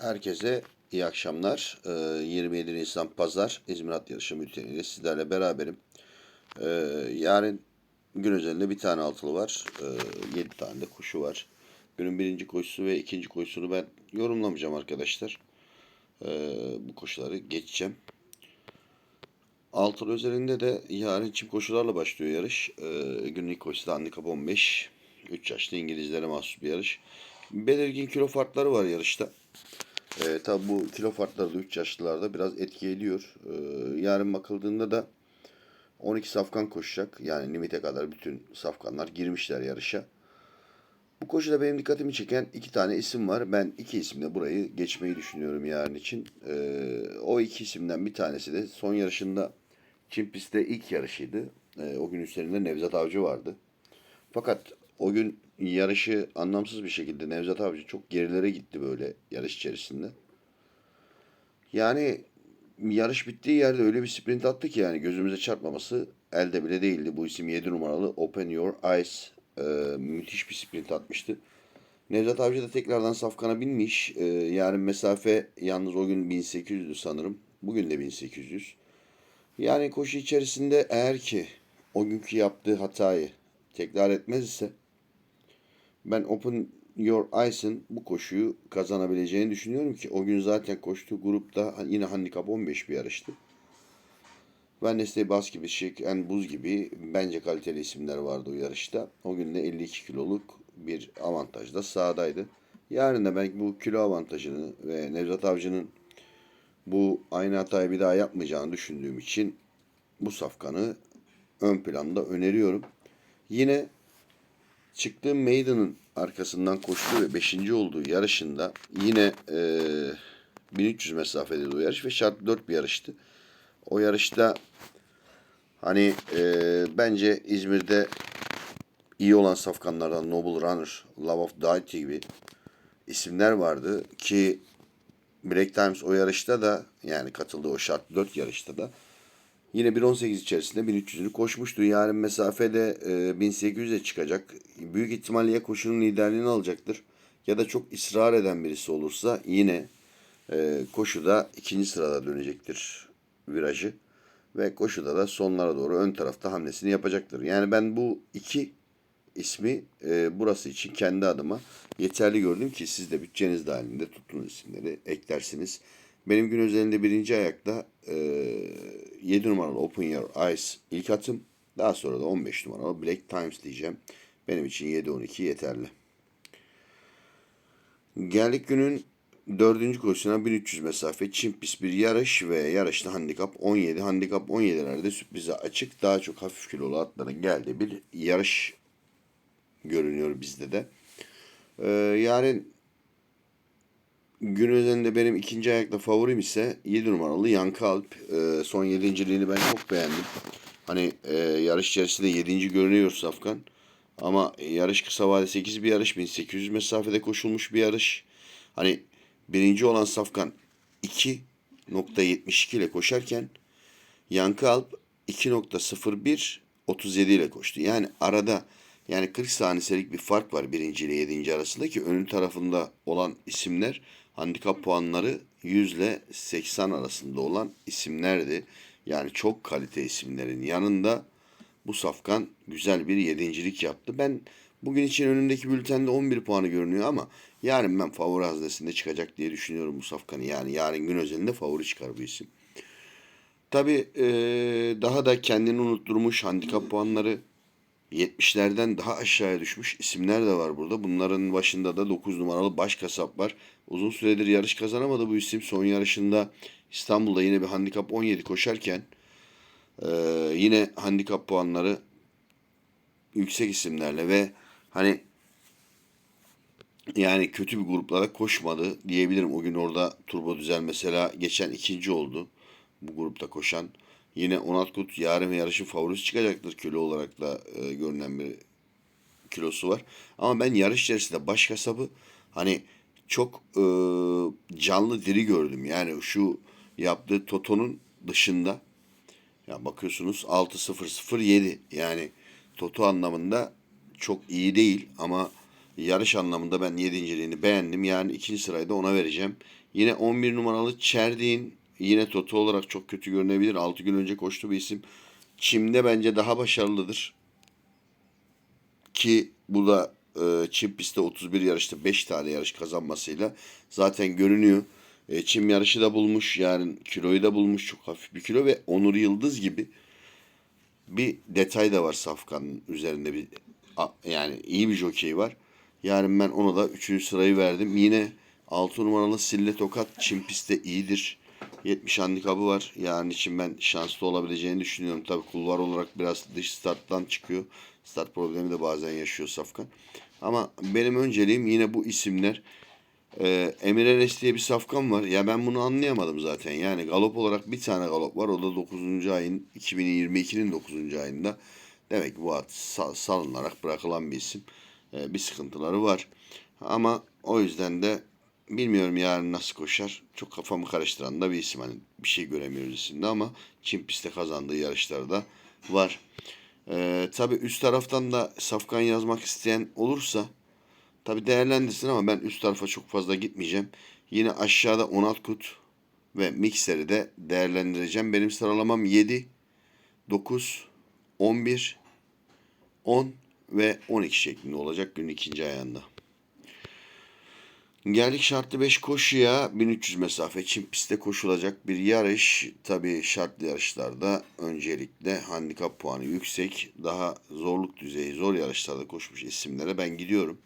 Herkese iyi akşamlar. Ee, 27 Nisan Pazar İzmir At Yarışı bülteniyle sizlerle beraberim. Ee, yarın gün özelinde bir tane altılı var. Ee, 7 tane de kuşu var. Günün birinci koşusu ve ikinci koşusunu ben yorumlamayacağım arkadaşlar. Ee, bu koşuları geçeceğim. Altılı özelinde de yarın çim koşularla başlıyor yarış. Ee, günün ilk koşusu da handikap 15. 3 yaşlı İngilizlere mahsus bir yarış. Belirgin kilo farkları var yarışta. E, tabi bu kilo farkları da 3 yaşlılarda biraz etki ediyor. E, yarın bakıldığında da 12 safkan koşacak. Yani limite kadar bütün safkanlar girmişler yarışa. Bu koşuda benim dikkatimi çeken iki tane isim var. Ben iki isimle burayı geçmeyi düşünüyorum yarın için. E, o iki isimden bir tanesi de son yarışında Çin pistte ilk yarışıydı. E, o gün üzerinde Nevzat Avcı vardı. Fakat o gün yarışı anlamsız bir şekilde Nevzat Avcı çok gerilere gitti böyle yarış içerisinde. Yani yarış bittiği yerde öyle bir sprint attı ki yani gözümüze çarpmaması elde bile değildi. Bu isim 7 numaralı Open Your Eyes e, müthiş bir sprint atmıştı. Nevzat Avcı da tekrardan safkana binmiş. E, yarın mesafe yalnız o gün 1800'dü sanırım. Bugün de 1800. Yani koşu içerisinde eğer ki o günkü yaptığı hatayı tekrar etmez ise ben Open Your Eyes'ın bu koşuyu kazanabileceğini düşünüyorum ki o gün zaten koştuğu grupta yine handikap 15 bir yarıştı. Wednesday Bas gibi, Şık and Buz gibi bence kaliteli isimler vardı o yarışta. O gün de 52 kiloluk bir avantajda sahadaydı. Yarın da ben bu kilo avantajını ve Nevzat Avcı'nın bu aynı hatayı bir daha yapmayacağını düşündüğüm için bu safkanı ön planda öneriyorum. Yine çıktığı Maiden'ın arkasından koştuğu ve 5. olduğu yarışında yine e, 1300 mesafede o yarış ve şart 4 bir yarıştı. O yarışta hani e, bence İzmir'de iyi olan safkanlardan Noble Runner, Love of Deity gibi isimler vardı ki Break Times o yarışta da yani katıldığı o şart 4 yarışta da Yine 1.18 içerisinde 1300'ünü koşmuştu. Yarın mesafede e, 1800'e çıkacak. Büyük ihtimalle ya koşunun liderliğini alacaktır ya da çok ısrar eden birisi olursa yine e, koşuda ikinci sırada dönecektir virajı. Ve koşuda da sonlara doğru ön tarafta hamlesini yapacaktır. Yani ben bu iki ismi e, burası için kendi adıma yeterli gördüm ki siz de bütçeniz dahilinde tuttuğunuz isimleri eklersiniz. Benim gün özelinde birinci ayakta e, 7 numaralı Open Your Eyes ilk atım. Daha sonra da 15 numaralı Black Times diyeceğim. Benim için 7-12 yeterli. Geldik günün dördüncü koşusuna 1300 mesafe çim pist bir yarış ve yarışta handikap 17. Handikap 17'lerde sürprize açık daha çok hafif kilolu atların geldiği bir yarış görünüyor bizde de. Ee, yarın gün özelinde benim ikinci ayakta favorim ise 7 numaralı Yankı Alp. Ee, son 7. ben çok beğendim. Hani e, yarış içerisinde 7. görünüyor Safkan. Ama yarış kısa vade 8 bir yarış. 1800 mesafede koşulmuş bir yarış. Hani birinci olan Safkan 2.72 ile koşarken Yankı Alp 2.01 37 ile koştu. Yani arada yani 40 saniyelik bir fark var birinci ile yedinci arasında ki önün tarafında olan isimler handikap puanları 100 ile 80 arasında olan isimlerdi. Yani çok kalite isimlerin yanında bu safkan güzel bir yedincilik yaptı. Ben bugün için önündeki bültende 11 puanı görünüyor ama yarın ben favori haznesinde çıkacak diye düşünüyorum bu safkanı. Yani yarın gün özelinde favori çıkar bu isim. Tabi daha da kendini unutturmuş handikap puanları 70'lerden daha aşağıya düşmüş isimler de var burada. Bunların başında da 9 numaralı baş kasap var. Uzun süredir yarış kazanamadı bu isim. Son yarışında İstanbul'da yine bir handikap 17 koşarken e, yine handikap puanları yüksek isimlerle ve hani yani kötü bir gruplara koşmadı diyebilirim. O gün orada Turbo Düzel mesela geçen ikinci oldu bu grupta koşan. Yine Onat Kut yarın yarışın favorisi çıkacaktır. Kilo olarak da e, görünen bir kilosu var. Ama ben yarış içerisinde baş kasabı hani çok e, canlı diri gördüm. Yani şu yaptığı Toto'nun dışında ya bakıyorsunuz 6-0-0-7 yani Toto anlamında çok iyi değil ama Yarış anlamında ben yedinciliğini beğendim. Yani ikinci sırayı da ona vereceğim. Yine 11 numaralı Çerdin yine Toto olarak çok kötü görünebilir. 6 gün önce koştu bir isim. Çim'de bence daha başarılıdır. Ki bu da e, Çim pistte 31 yarışta 5 tane yarış kazanmasıyla zaten görünüyor. E, Çim yarışı da bulmuş. Yani kiloyu da bulmuş. Çok hafif bir kilo ve Onur Yıldız gibi bir detay da var Safkan'ın üzerinde bir yani iyi bir jokey var. Yani ben ona da 3. sırayı verdim. Yine 6 numaralı Sille Tokat Çim pistte iyidir. 70 handikabı var. Yani için ben şanslı olabileceğini düşünüyorum. Tabii kulvar olarak biraz dış starttan çıkıyor. Start problemi de bazen yaşıyor Safkan. Ama benim önceliğim yine bu isimler. Ee, Emir Enes diye bir safkan var. Ya ben bunu anlayamadım zaten. Yani galop olarak bir tane galop var. O da 9. ayın 2022'nin 9. ayında. Demek ki bu at sa- salınarak bırakılan bir isim. Ee, bir sıkıntıları var. Ama o yüzden de bilmiyorum yarın nasıl koşar. Çok kafamı karıştıran da bir isim. Hani bir şey göremiyoruz isimde ama Çin pistte kazandığı yarışlarda var. Ee, tabii üst taraftan da safkan yazmak isteyen olursa Tabi değerlendirsin ama ben üst tarafa çok fazla gitmeyeceğim. Yine aşağıda Onatkut ve Mikser'i de değerlendireceğim. Benim sıralamam 7, 9, 11, 10 ve 12 şeklinde olacak günün ikinci ayağında. Geldik şartlı 5 koşuya 1300 mesafe Çin pistte koşulacak bir yarış. Tabi şartlı yarışlarda öncelikle handikap puanı yüksek, daha zorluk düzeyi zor yarışlarda koşmuş isimlere ben gidiyorum.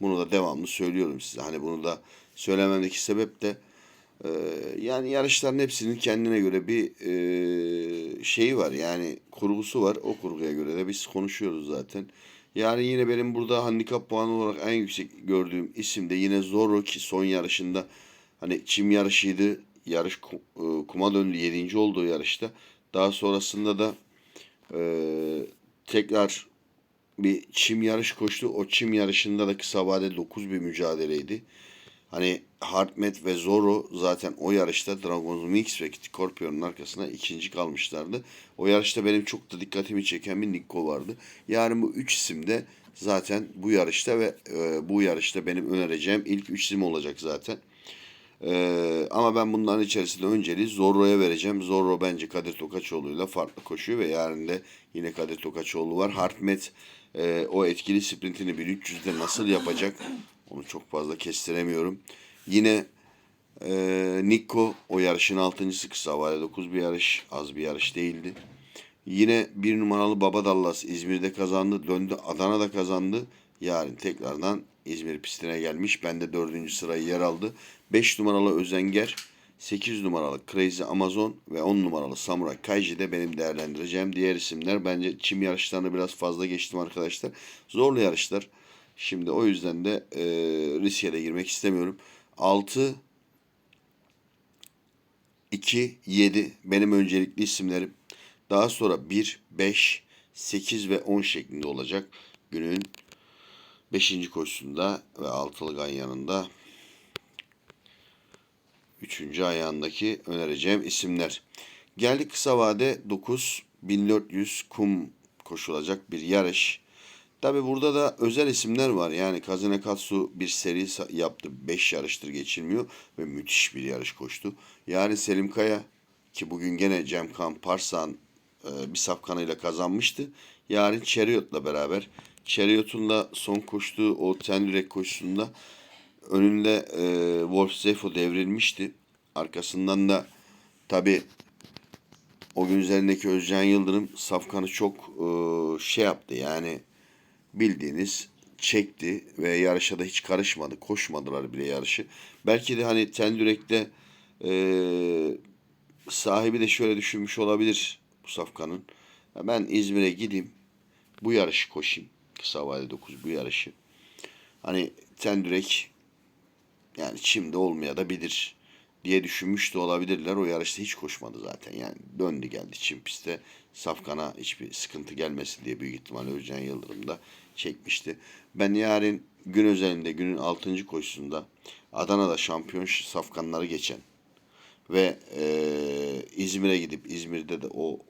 Bunu da devamlı söylüyorum size. Hani bunu da söylememdeki sebep de e, yani yarışların hepsinin kendine göre bir e, şeyi var. Yani kurgusu var. O kurguya göre de biz konuşuyoruz zaten. Yani yine benim burada handikap puanı olarak en yüksek gördüğüm isim de yine Zorro ki son yarışında hani çim yarışıydı. Yarış e, kuma döndü 7. olduğu yarışta. Daha sonrasında da e, tekrar bir çim yarış koştu. O çim yarışında da kısa vade 9 bir mücadeleydi. Hani Hartmet ve Zoro zaten o yarışta Dragons Mix ve Scorpion'un arkasına ikinci kalmışlardı. O yarışta benim çok da dikkatimi çeken bir Nikko vardı. Yani bu üç isim de zaten bu yarışta ve e, bu yarışta benim önereceğim ilk üç isim olacak zaten. Ee, ama ben bunların içerisinde önceliği Zorro'ya vereceğim. Zorro bence Kadir Tokaçoğlu'yla farklı koşuyor ve yarın da yine Kadir Tokaçoğlu var. Hartmet e, o etkili sprintini 1300'de nasıl yapacak onu çok fazla kestiremiyorum. Yine e, Nikko o yarışın altıncısı kısa havale 9 bir yarış az bir yarış değildi. Yine bir numaralı Baba Dallas İzmir'de kazandı. Döndü Adana'da kazandı. Yarın tekrardan İzmir pistine gelmiş. Ben de dördüncü sırayı yer aldı. 5 numaralı Özenger, 8 numaralı Crazy Amazon ve 10 numaralı Samurai Kaiji de benim değerlendireceğim diğer isimler. Bence çim yarışlarını biraz fazla geçtim arkadaşlar. Zorlu yarışlar. Şimdi o yüzden de e, riske de girmek istemiyorum. 6 2, 7 benim öncelikli isimlerim. Daha sonra 1, 5, 8 ve 10 şeklinde olacak. Günün 5. koşusunda ve altılı ganyanında 3. ayağındaki önereceğim isimler. Geldik kısa vade 9 1400 kum koşulacak bir yarış. Tabi burada da özel isimler var. Yani Kazane Katsu bir seri yaptı. 5 yarıştır geçilmiyor ve müthiş bir yarış koştu. Yani Selim Kaya ki bugün gene Cemkan Parsan e, bir safkanıyla kazanmıştı. Yarın Chariot'la beraber Chariot'un da son koştuğu o Tendürek koşusunda önünde e, Wolf Zefo devrilmişti. Arkasından da tabi o gün üzerindeki Özcan Yıldırım safkanı çok e, şey yaptı yani bildiğiniz çekti ve yarışa da hiç karışmadı. Koşmadılar bile yarışı. Belki de hani Tendürek'te e, sahibi de şöyle düşünmüş olabilir bu safkanın. Ben İzmir'e gideyim bu yarışı koşayım. Kısa vade 9 bu yarışı. Hani Tendürek yani şimdi olmaya da bilir diye düşünmüş de olabilirler. O yarışta hiç koşmadı zaten. Yani döndü geldi çim pistte. Safkan'a hiçbir sıkıntı gelmesin diye büyük ihtimalle Özcan Yıldırım da çekmişti. Ben yarın gün özelinde günün 6. koşusunda Adana'da şampiyon safkanları geçen ve eee, İzmir'e gidip İzmir'de de o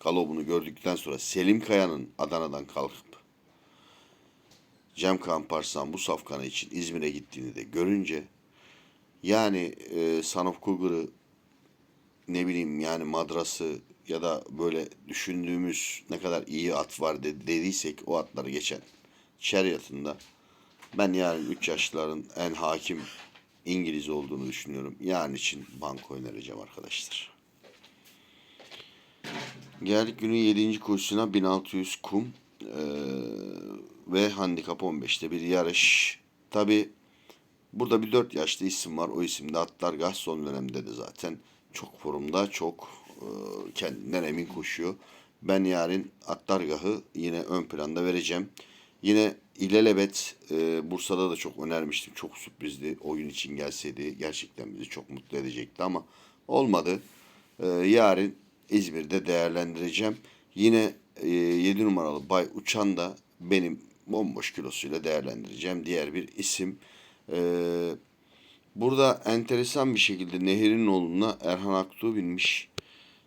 galobunu gördükten sonra Selim Kaya'nın Adana'dan kalkıp Cem Kamparsan bu safkanı için İzmir'e gittiğini de görünce yani e, Son of Cougar'ı ne bileyim yani madrası ya da böyle düşündüğümüz ne kadar iyi at var de- dediysek o atları geçen şeriatında ben yarın 3 yaşlıların en hakim İngiliz olduğunu düşünüyorum. Yarın için banko önereceğim arkadaşlar. Geldik günün 7. koşusuna 1600 kum eee, ve handikap 15'te bir yarış. Tabi burada bir 4 yaşlı isim var. O isim de Atlargah son dönemde de zaten çok formda, çok eee, kendinden emin koşuyor. Ben yarın Atlargah'ı yine ön planda vereceğim. Yine İlelebet e, Bursa'da da çok önermiştim. Çok sürprizdi. Oyun için gelseydi gerçekten bizi çok mutlu edecekti ama olmadı. E, yarın İzmir'de değerlendireceğim. Yine e, 7 numaralı Bay Uçan da benim bomboş kilosuyla değerlendireceğim. Diğer bir isim. E, burada enteresan bir şekilde Nehir'in oğluna Erhan Aktuğ binmiş.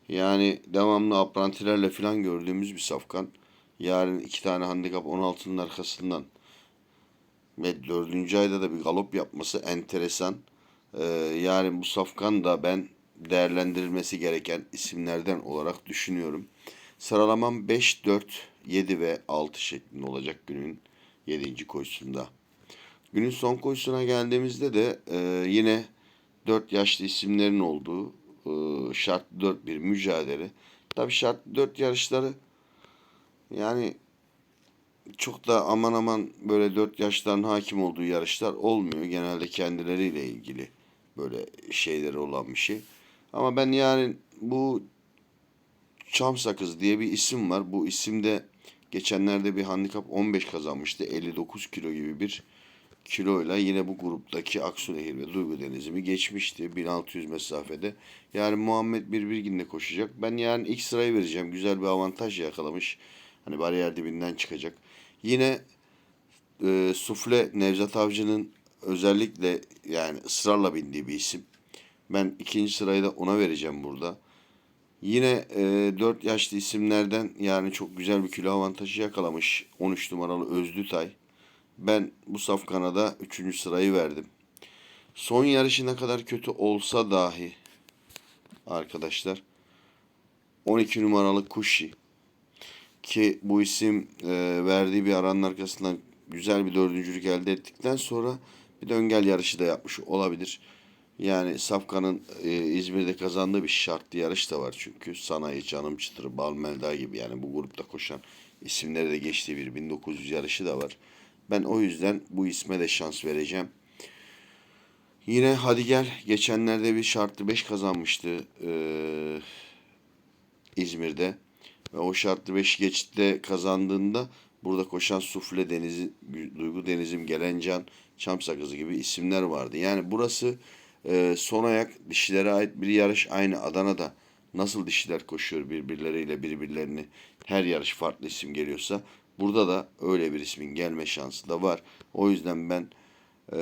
Yani devamlı aprantilerle falan gördüğümüz bir safkan. Yarın iki tane handikap 16'nın arkasından ve dördüncü ayda da bir galop yapması enteresan. Ee, yarın bu safkan da ben değerlendirilmesi gereken isimlerden olarak düşünüyorum. Sıralamam 5, 4, 7 ve 6 şeklinde olacak günün 7. koşusunda. Günün son koşusuna geldiğimizde de e, yine 4 yaşlı isimlerin olduğu e, şart 4 bir mücadele. Tabii şart 4 yarışları yani çok da aman aman böyle 4 yaşların hakim olduğu yarışlar olmuyor. Genelde kendileriyle ilgili böyle şeyleri olan bir şey. Ama ben yani bu Çam Sakız diye bir isim var. Bu isimde geçenlerde bir handikap 15 kazanmıştı. 59 kilo gibi bir kiloyla yine bu gruptaki Aksu Nehir ve Duygu Denizimi geçmişti 1600 mesafede. Yani Muhammed Birbirgin'le koşacak. Ben yani ilk sırayı vereceğim. Güzel bir avantaj yakalamış. Hani bariyer dibinden çıkacak. Yine e, Sufle Nevzat Avcı'nın özellikle yani ısrarla bindiği bir isim. Ben ikinci sırayı da ona vereceğim burada. Yine e, 4 yaşlı isimlerden yani çok güzel bir kilo avantajı yakalamış 13 numaralı Özlütay. Ben bu safkana da 3. sırayı verdim. Son yarışı ne kadar kötü olsa dahi arkadaşlar 12 numaralı Kuşi ki bu isim e, verdiği bir aranın arkasından güzel bir dördüncülük elde ettikten sonra bir döngel yarışı da yapmış olabilir. Yani Safkan'ın e, İzmir'de kazandığı bir şartlı yarış da var çünkü. Sanayi, Canım Çıtırı, Bal Melda gibi yani bu grupta koşan isimleri de geçtiği bir 1900 yarışı da var. Ben o yüzden bu isme de şans vereceğim. Yine hadi gel geçenlerde bir şartlı 5 kazanmıştı e, İzmir'de. Ve o şartlı 5 geçitte kazandığında burada koşan Sufle Denizi, Duygu Denizim, Gelencan, Çam Sakızı gibi isimler vardı. Yani burası e, son ayak dişilere ait bir yarış. Aynı Adana'da nasıl dişiler koşuyor birbirleriyle birbirlerini her yarış farklı isim geliyorsa burada da öyle bir ismin gelme şansı da var. O yüzden ben e,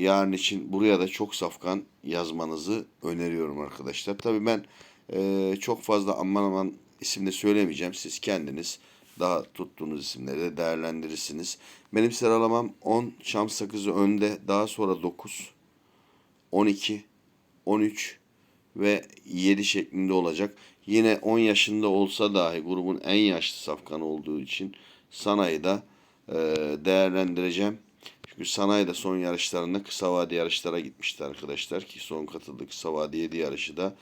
yarın için buraya da çok safkan yazmanızı öneriyorum arkadaşlar. Tabii ben e, çok fazla aman aman isim de söylemeyeceğim. Siz kendiniz daha tuttuğunuz isimleri de değerlendirirsiniz. Benim sıralamam 10, Şam Sakızı önde, daha sonra 9, 12, 13 ve 7 şeklinde olacak. Yine 10 yaşında olsa dahi grubun en yaşlı safkanı olduğu için Sanay'da e, değerlendireceğim. Çünkü Sanay'da son yarışlarında kısa vade yarışlara gitmişti arkadaşlar ki son katıldığı kısa vade 7 yarışı da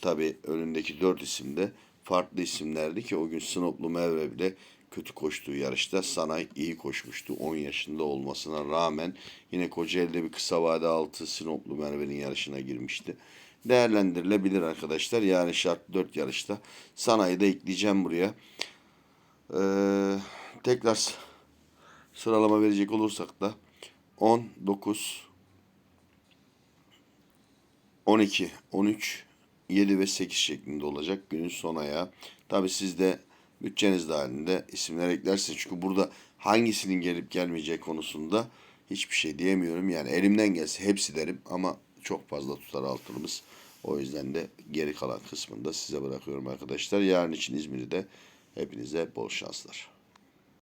tabi önündeki 4 isim de farklı isimlerdi ki o gün Sinoplu Mevre bile kötü koştuğu yarışta Sanay iyi koşmuştu. 10 yaşında olmasına rağmen yine Kocaeli'de bir kısa vade altı Sinoplu Merve'nin yarışına girmişti. Değerlendirilebilir arkadaşlar. Yani şart 4 yarışta. Sanay'ı da ekleyeceğim buraya. Ee, tekrar sıralama verecek olursak da 10, 9, 12, 13, 7 ve 8 şeklinde olacak günün son ayağı. Tabi siz de bütçeniz dahilinde isimler eklersiniz. Çünkü burada hangisinin gelip gelmeyeceği konusunda hiçbir şey diyemiyorum. Yani elimden gelse hepsi derim ama çok fazla tutar altınımız. O yüzden de geri kalan kısmını da size bırakıyorum arkadaşlar. Yarın için İzmir'de hepinize bol şanslar.